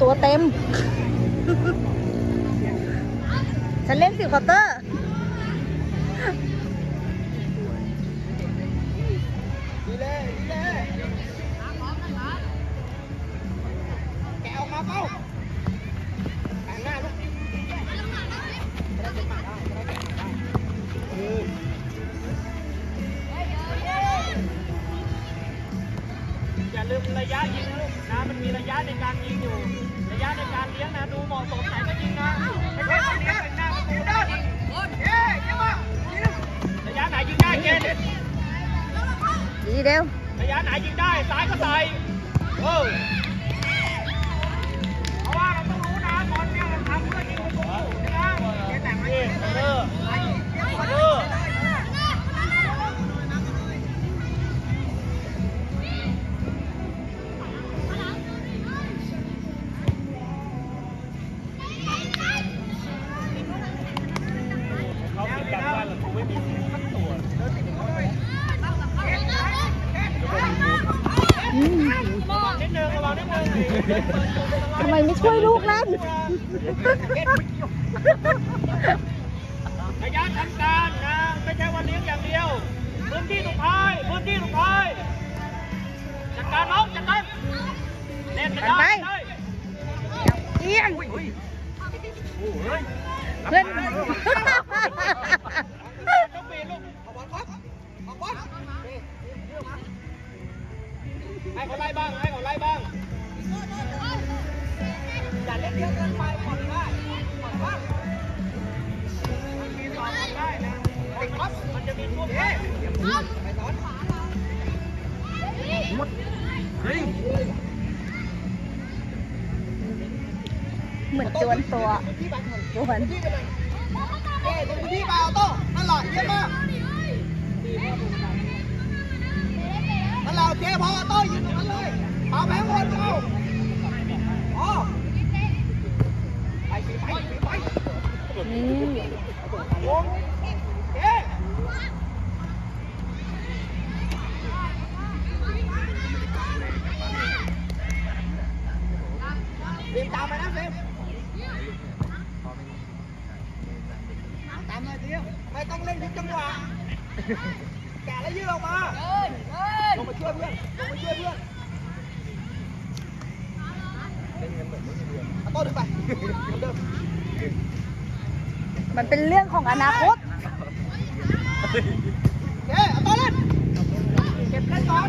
ตัวเต็ม ฉันเล่นสิควอเตอร์ ลืมระยะยิงนะลูกนะมันมีระยะในการยิงอยู่ ระยะในการเลี้ยงนะดูเหมาะสมไหนก็ยิงนะไม่ใช่ว่าเลี้ยงเป็นหน้าประตูได้ยิงเย้เยี่ยมมากยิงระยะไหนยิงได้เกณฑ์ดีเร็วระยะไหนยิงได้ซ้ายก็ใส่เออำไมไม่ช่วยลูกเล่นระยะทำการนะไม่ใช่ว่าเลี้ยงอย่างเดียว พื้นที่สุดท้ายพื้นที่สุดท้ายจัดการน้องจัดการเล่นไปได้เอียงโอ้ยเพื่อนต้องปีนลูกเอาบอลครับเอาบอลให้เขาไล่บ้างให้เขาไล่บ้างอย่า เล่นเยอะเกินไปผ่อนได้ผ่อนบ้างมันมีต่อกันได้นะติดครับมันจะมีช่วงเย้ไปสอนเหมือนจวนตัวจวนที่เลยเย้ตรงที่เปล่าโต้นั่นแหละเยี่ยมมากนั่นแหละโอเคพอโต้ ต้องเล่นทุกจังหวะแกะแล้วยืดออกมาลงมาช่วยเพื่อนลงมาช่วยเพื่อนเอาโต้ดึงไปเหมือนเดิมมันเป็นเรื่องของอนาคตเย้เอาโต้เล่นเก็บเล่นก่อน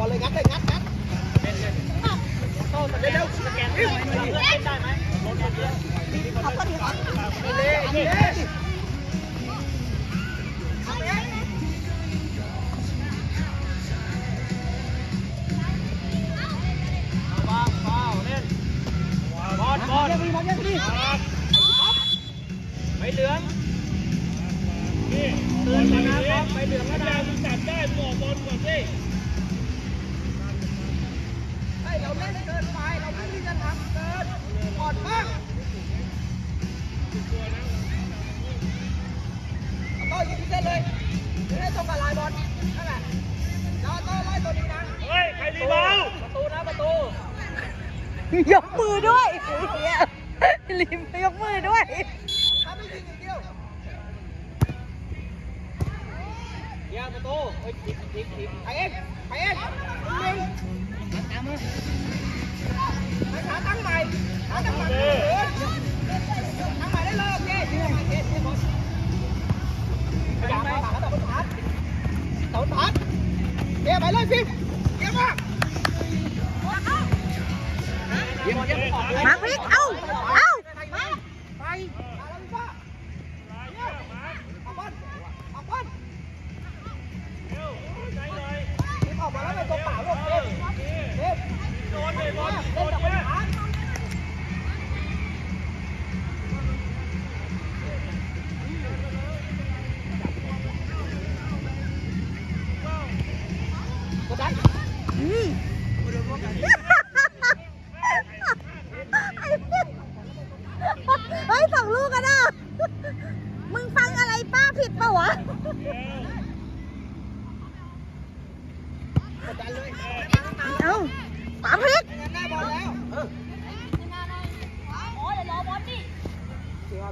บอลเลยงัดเลยงัดงัดโต้สแกนสแกนได้ไหมเล่นได้ไหมเยอะเขาก็ดีครับดีเลยดีเลยเอาไปเองวางเฝ้าเล่นบอลบอลเยี่ยมดีบอลเยี่ยมดีไปเหลืองเตือนนะครับไปเหลืองแล้วนะจับได้บอกบอลก่อนสิ เราเล่นเกินไปเราไม่ได้จะทำเกินกดบ้างเอาโต้ยิงที่เส้นเลยไม่ได้ตรงกับลายบอลนั่นแหละเอาโต้ไล่ตัวนี้นะเฮ้ยใครรีบอลประตูนะประตูยกมือด้วยเฮียลิมยกมือด้วย ยาประตูเฮ้ยทิกทิกทิกไปเองไปเองยิงตามมาไปขาตั้งใหม่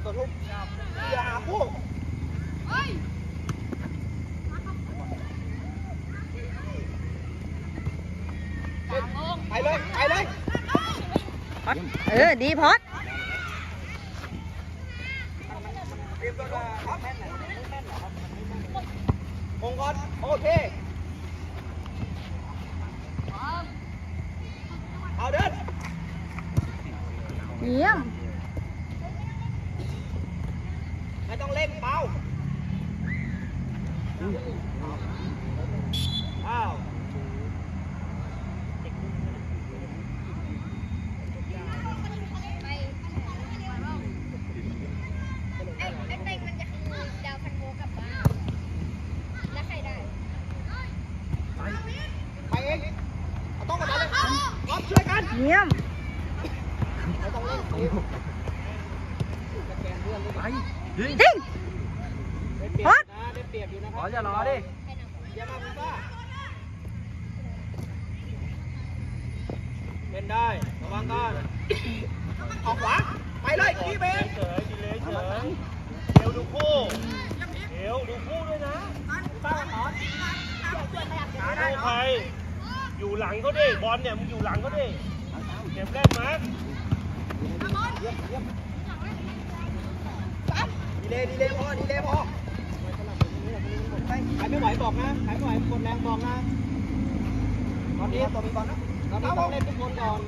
ตัวทุกอย่าหาวไปเลย ไปเลยเออ ดีพอดมตัวครับมงกรโอเคเอาเดินเยี่ยมต้องเล่นเป้า อ้าวไอ้ไอ้เป้งมันจะคือดาวพันโมกลับบ้านแล้วใครได้ ไปเองเอาต้องกันเลยรับช่วยกันเยี่ยมไม่ต้องเล่นฟิวสแกนเพื่อนด้วยไปจริงได้เปรียบนะ ได้เปรียบอยู่นะครับขออย่ารอดิใครนำเยี่ยมมากคุณป้าเล่นได้ระวังก่อนออกขวาไปเลยพี่เบนเฉยดีเลยเฉยเดี๋ยวดูคู่เดี๋ยวดูคู่ด้วยนะตั้งขอดูใครอยู่หลังเขาดิบอลเนี่ยมึงอยู่หลังเขาดิเก็บแรกมาร์คดีเลยดีเลยพอดีเลยพอ ใครไม่ไหวบอกนะ ใครไม่ไหวกดแรงบอกนะ ตอนนี้ตัวมีบอลนะเราไม่ต้องเล่นทุกคนก่อน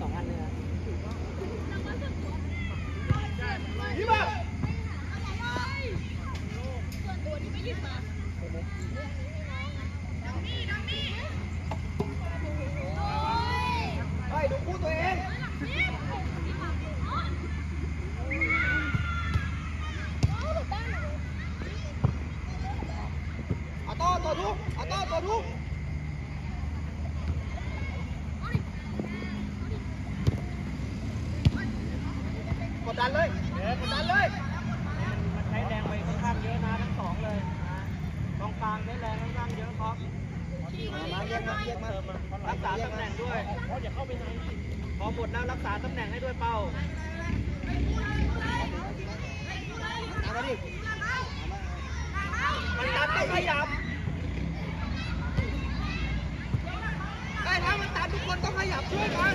สองอันเลยนะพี่บ้าไปดูคู่ตัวเองเอาต่อต่อทุกเอาต่อต่อทุกก ดดันเลยกดดันเลยมันใช้แรงไปค่อนข้างเยอะนะทั้งสองเลยนะตรงกลางใช้แรงค่อนข้างเยอะครับมาเรียกมาเรียกมารักษาตำแหน่งด้วยอย่าเข้าไปไหนพอหมดแล้วรักษาตำแหน่งให้ด้วยเป้าเอามาดิมันตัดต้องขยับไอ้ถ้ามันตัดทุกคนต้องขยับช่วยกัน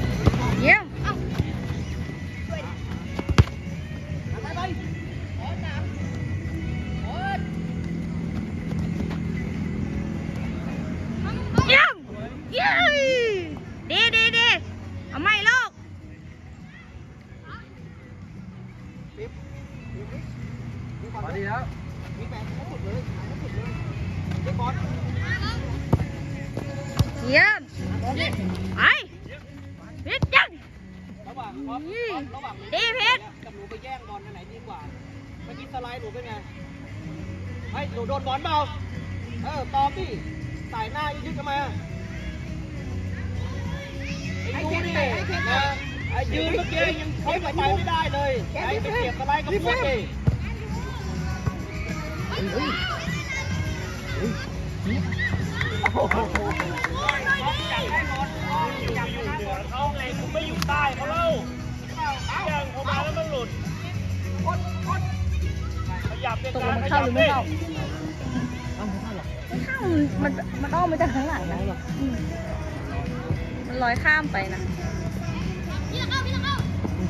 ร้อมระหว่างดีเพชรกับหนูไปแย่งบอลอันไหนดีกว่าเมื่อกี้สไลด์หนูเป็นไงให้หนูโดนบอลเปล่าเออตอบดิสายหน้ายืดทำไมอะไอ้ดูดินะไอ้ยืนเมื่อกี้ยังเขาไปไม่ได้เลยไอ้ไปเก็บสไลด์กับพวกดิอยู่อยู่เหนือเขาไงคุณไม่อยู่ใต้เขาเล่า อย่างเขามาแล้วมันหลุดขยับในตกลกางรมันเข้าหรือไม่เข้าไม่เข้ามันมันอ้อมมาจากข้างหลังนะอืมมันลอยข้ามไปนะ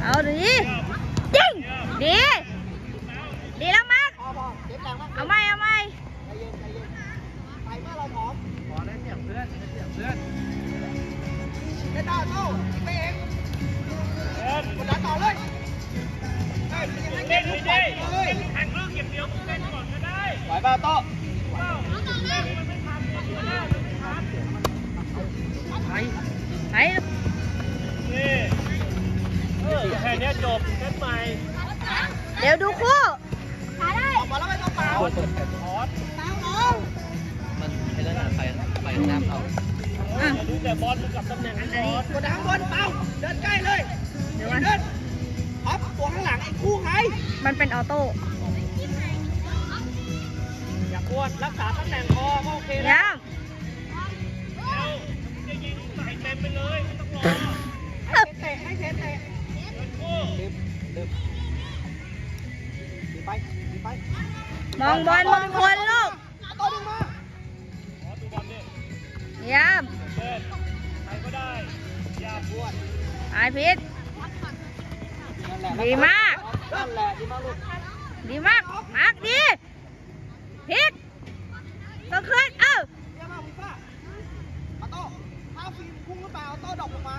เอาดิยิงดี ดีแล้ว ใหม่เดี๋ยวดูคู่ออกมาแล้วไม่ต้องเปล่าถอดเปล่าน้องอะอย่าดูแต่บอลมันกับตำแหน่งอันไอ้นี้บอลกดดันข้างบนเปล่าเดินใกล้เลยเดี๋ยวมันเดินพับตัวข้างหลังไอ้คู่ไงมันเป็นออโต้อย่าปวดรักษาตำแหน่งคอก็โอเคแล้วย่ามแล้ว มองบอลมงคลลูกต้ดึงมาย่ามเล่นใครก็ได้อย่าปวดไอพิษดีมากดีมากลูกดีมากมากดีพิษต้องขึ้นเอ้าเยี่ยมมากพี่ป้าเอาโต้ถ้าฟิมพุ่งขึ้นไปเอาโต้ดอกลงมา